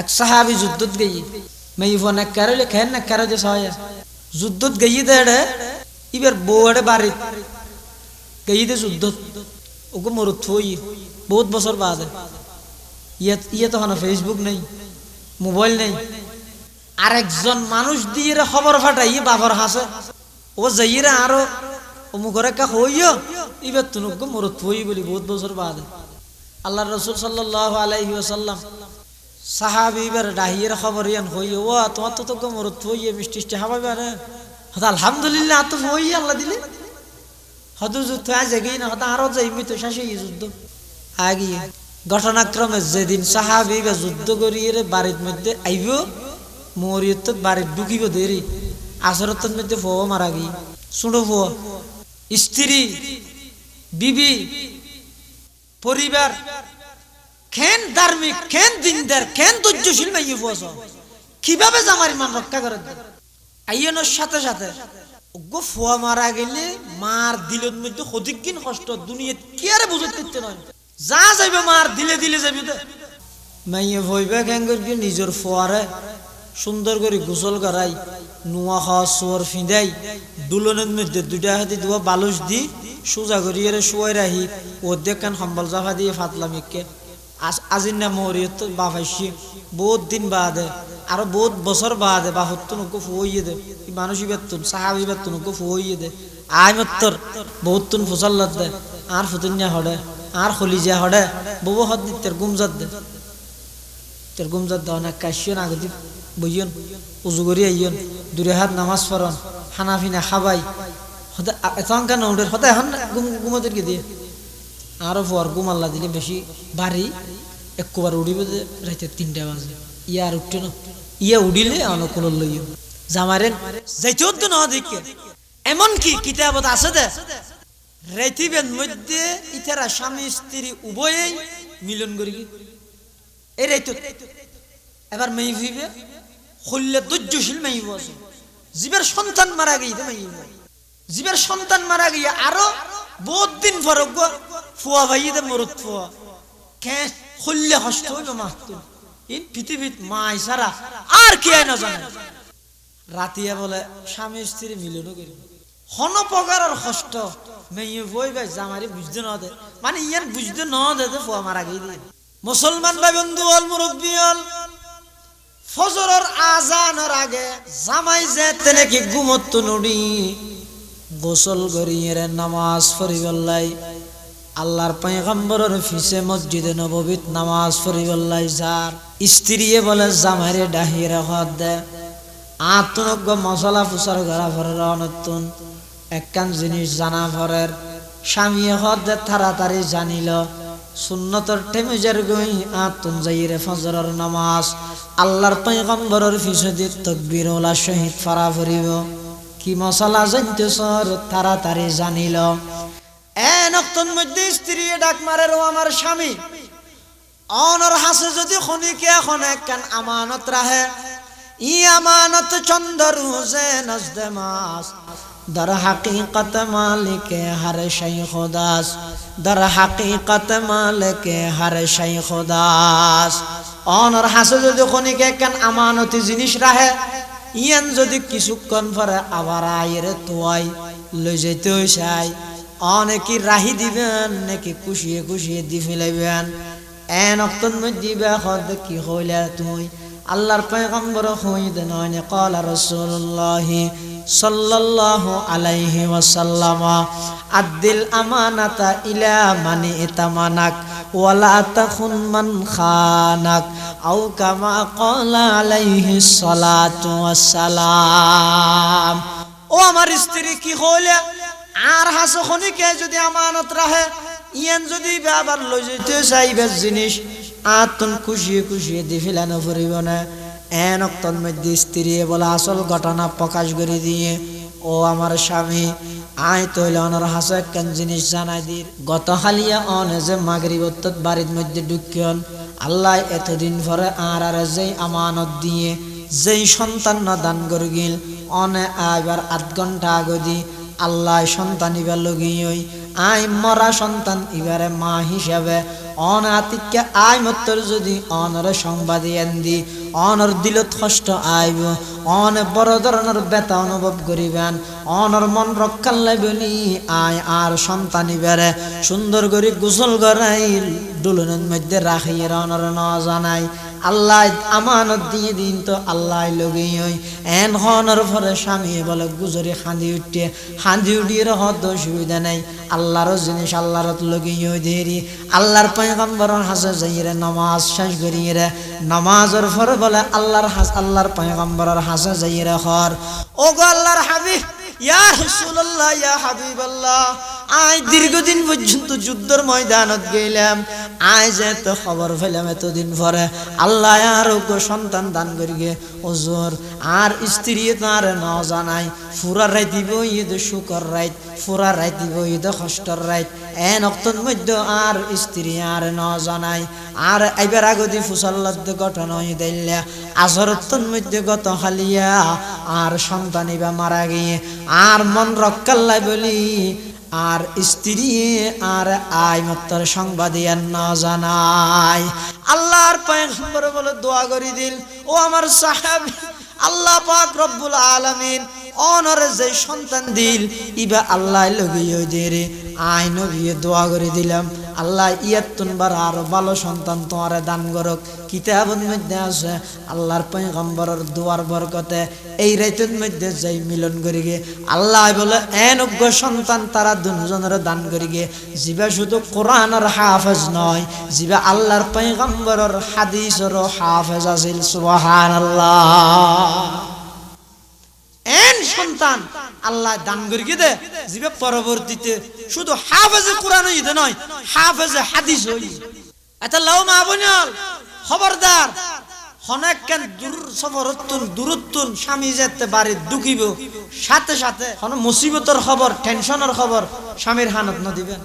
এক সাহাবি যুদ্ধত গেই মেই ফোন এক কারলে খেন না কারও যে সহায় যুদ্ধত গেই দেড়ে ইবার বউড়ে বাড়ি গেই দে যুদ্ধত। ওকে মরুত থই। বহুত বছর বাদ। ইয়ে ইয়ে তখন ফেসবুক নেই, মোবাইল নেই। আরেকজন মানুষ দিয়ে খবর ফাটাই বাবার হাসে। ও যাইরে আরও অমুকরে কা হইও ইবার তুনুক মরুত থই বলি বহুত বছর বাদ। আল্লাহ রসুল সাল্লাহ আলাইহি ওয়াসাল্লাম সাহাবি এবার ডাহিয়ের খবর ইয়ান হই ও তোমার তো তো মরত হইয়ে, মিষ্টি মিষ্টি হাবা বেড়ে হতা আলহামদুলিল্লাহ তো হই আল্লাহ দিলে। হয়তো যুদ্ধ আজ এগিয়ে না হতা আরও যাইমি তো শেষে যুদ্ধ। আগিয়ে ঘটনাক্রমে যেদিন সাহাবি বা যুদ্ধ করিয়ে বাড়ির মধ্যে আইব, মরিয়ত বাড়ির ঢুকিব দেরি। আসরতের মধ্যে ফো মারা গিয়ে, শুনো ফো স্ত্রী, বিবি, পরিবার খেন ধার্মিক খেন দিনদার খেন ধৈর্যশীল মাইয়ে বস কীভাবে জামার ইমান রক্ষা করে আইয়নের সাথে সাথে। গো ফুয়া মারা গেলে মার দিলের মধ্যে সঠিক দিন কষ্ট? দুনিয়া কি আরে বুঝতে নয় যা যাইবে মার দিলে দিলে যাইবে দে মাইয়ে ভইবে কেন করি নিজের ফুয়ারে সুন্দর করে গোসল করাই, নোয়া খাওয়া সোয়ার ফিঁদাই, দুলনের মধ্যে দুটা হাতে দুয়া বালুস দি, সোজা করিয়ে শুয়াই রাহি ও দেখান সম্বল জাফা দিয়ে ফাতলাম একে আজির না মরিয়ত বাফাইছি বহুত দিন বাদে আরও বহুত বছর বাদে বা হত্তন ওকে ফুয়ে দে মানুষই বেতন সাহাবি বেতন ওকে ফুয়ে দে। আই মত্তর বহুত তুন ফুসাল্লাত দে। আর ফুতুন্যা হড়ে আর খলিজা হড়ে বউ হদ তের গুমজাত দে। তের গুমজাত দে, অনেক কাশিয়ন আগদি বইয়ন উজু করি আইয়ন। দূরে হাত নামাজ পড়ন খানা ফিনা খাবাই হতে এতঙ্কা নৌডের হতে এখন গুম গুমদেরকে দিয়ে আরও পর ঘুম দিলে বেশি বাড়ি একবার উড়িবে রাতে তিনটা বাজে। ইয়া আর উঠতে না। ইয়া উড়িলে অনুকূল লইও। জামারেন যাইতেও তো না দেখে এমন কি কিতাবত আছে দে? রেতিবেন মধ্যে ইতারা স্বামী, স্ত্রী উভয়েই মিলন করি এই রাইত এবার মেয়ে ভিবে হইলে ধৈর্যশীল মেয়ে বসে জীবের সন্তান মারা গিয়ে মেয়ে জীবের সন্তান মারা গিয়ে আরও বহুত দিন পর ফুয়া ভাইয়ে মরত ফুয়া। কে খুললে হস্ত হইবে মাহত ইন পৃথিবীত মাই সারা আর কি আয় না জানে? রাতিয়া বলে, স্বামী স্ত্রী মিলনও করি হন প্রকারের কষ্ট মেয়ে বই ভাই জামারি বুঝতে না দে। মানে ইয়ান বুঝতে না দে তো ফুয়া মারা গিয়ে দিয়ে মুসলমান ভাই বন্ধু অল মুরব্বী অল ফজরের আজানের আগে জামাই যে তেনে ঘুমত নড়ি। গোসল করিয়ে নামাজ পড়িবল্লাই আল্লাহর পয়গম্বরের ফিসে মসজিদে নববীত নামাজ পড়িবল্লাই যার। স্ত্রীয়ে বলে, জামাইরে ডাহিয়ে হদ দে। আত্মনজ্ঞ মশলা ফুসার গড়া ভরের অনতুন একখান জিনিস জানা ভরের। স্বামী হদ দে, তাড়াতাড়ি জানিল, সুন্নতর টেমেজার গই আতুন যাইরে ফজরের নামাজ। আল্লাহর পয়গম্বরের ফিসে দি তকবীর ওলা শহীদ ফারা ভরিব। কি মশলা জানতে সর তাড়াতাড়ি জানিল এ নক্তন মধ্যে স্ত্রী ডাক মারে রো আমার স্বামী অনর হাসে যদি খনিকে এখন একখান আমানত রাহে ই আমানত চন্দর হুসে নজদে মাস در حقیقت مالک ہر شئی خداس در حقیقت مالک হর شئی خداس অনর হাসে যদি খনিকে একখান আমানতি জিনিস রাহে ইয়ান যদি কিছুক্ষণ পরে আবার আয়ের তোয়াই, লই যেতে চাই। অনেকে রাহি দিবেন নাকি কুশিয়ে কুশিয়ে দি ফেলাইবেন। এন অক্তন মধ্যে বেখদ কি হইলে তুই? আল্লাহর পয়গম্বর হইদ নয় কলা রসুল্লাহ সাল্লাল্লাহু আলাইহি ওয়াসাল্লাম আদ্দিল আমানাতা ইলা মানি ইতামানাক ওয়ালা তাখুন মান খানাক, আও কামা কলা আলাইহি সালাতু ওয়াসসালাম। ও আমার স্ত্রী, কি হইলে? আর হাসো খনিকে যদি আমানত রাহে ইয়ান যদি আবার লই যেতে চাইবে জিনিস আতন খুশিয়ে খুশিয়ে দি ফেলানো ফুরিব না এন অক্তন মধ্যে স্ত্রী বলে, আসল ঘটনা প্রকাশ করে দিয়ে, ও আমার স্বামী আয় তৈলে অনর হাসো একখান জিনিস জানাই দির। গত হালিয়া অনে যে মাগরি বত্তত বাড়ির মধ্যে ঢুকিয়ন। আল্লাহ এতদিন পরে আর আর যেই আমানত দিয়ে যেই সন্তান দান করে গিল অনে আইবার আধ ঘণ্টা আগদি আল্লাহ সন্তান ইবার লগিয়ে আই মরা সন্তান ইবারে মা হিসাবে অন আতিককে আই মত্তর যদি অনর সংবাদ এন দি। অনর দিলত কষ্ট আইব। অন বড় ধরনের ব্যথা অনুভব করিবেন। অনর মন রক্ষার লাগবেনি আয় আর সন্তানি বেড়ে সুন্দর করে গোসল করাই ডুলনের মধ্যে রাখিয়ে অনর ন জানাই আল্লাহ আমানত দিয়ে দিন তো আল্লাহ লগেই ওই এন হনর পরে স্বামী বলে, গুজরে খাঁদি উঠে। খাঁদি উঠিয়ে হত অসুবিধা নাই। আল্লাহর জিনিস আল্লাহর লগেই ওই দেরি। আল্লাহর পয়গম্বরর হাসে যাইরে নমাজ শেষ করিয়ে নমাজের পরে বলে, আল্লাহর হাস আল্লাহর পয়গম্বরর হাসে যাইরে হর। ও গো আল্লাহর হাবিব, ইয়া রাসূলুল্লাহ ইয়া হাবিবাল্লাহ। আই দীর্ঘদিন পর্যন্ত যুদ্ধের ময়দানত গেলাম। আই যে তো খবর পেলাম এতদিন পরে। আল্লাহ আর ওকে সন্তান দান করিগে। ওজোর আর স্ত্রী তার ন জানাই ফুরা রাই দিব, ঈদ, শুকর রাইত ফুরা রাই দিব, ঈদ কষ্টর রাইত এন অক্তর মধ্যে আর স্ত্রী আর ন জানাই আর এবার আগদি ফুসল্লাদ গঠন হয়ে দিল্লা। আসরত্তর মধ্যে গত খালিয়া আর সন্তান এবার মারা গিয়ে। আর মন রক্ষাল্লাই বলি আর স্ত্রী আর আই মত্তর সংবাদ না জানায় আল্লাহর পয়গম্বর বলে দোয়া করি দিল। ও আমার সাহেব, আল্লাহ পাক রব্বুল আলামিন অনরে যে সন্তান দিল, ইবা আল্লাহ লগিয়ে আই নবিয়ে দোয়া করে দিলাম। আল্লাহ ইয়াত্তুন বার আরও ভালো সন্তান তোমারে দান করক। কিতাবের মধ্যে আছে, আল্লাহর পয়গম্বরের দোয়ার বরকতে এই রাইতের মধ্যে যাই মিলন করি গে। আল্লাহ বলে এন অজ্ঞ সন্তান, তারা দুজনের দান করি গে। যিবা শুধু কোরআনের হাফেজ নয় যিবা আল্লাহর পয়গম্বরের হাদিসের হাফেজ আছিল সুবহান এন সন্তান, আল্লাহ দান করি দে। যিবা পরবর্তীতে শুধু হাফেজে কোরআন হইতে নয়, হাফেজে হাদিস হই এটা লাও মা বনিয়াল খবরদার হনেক কেন দূর সফরতুন দূরত্বন স্বামী যেতে বাড়ি দুকিব সাথে সাথে হন মুসিবতর খবর, টেনশনের খবর, স্বামীর হানত ন দিবেন।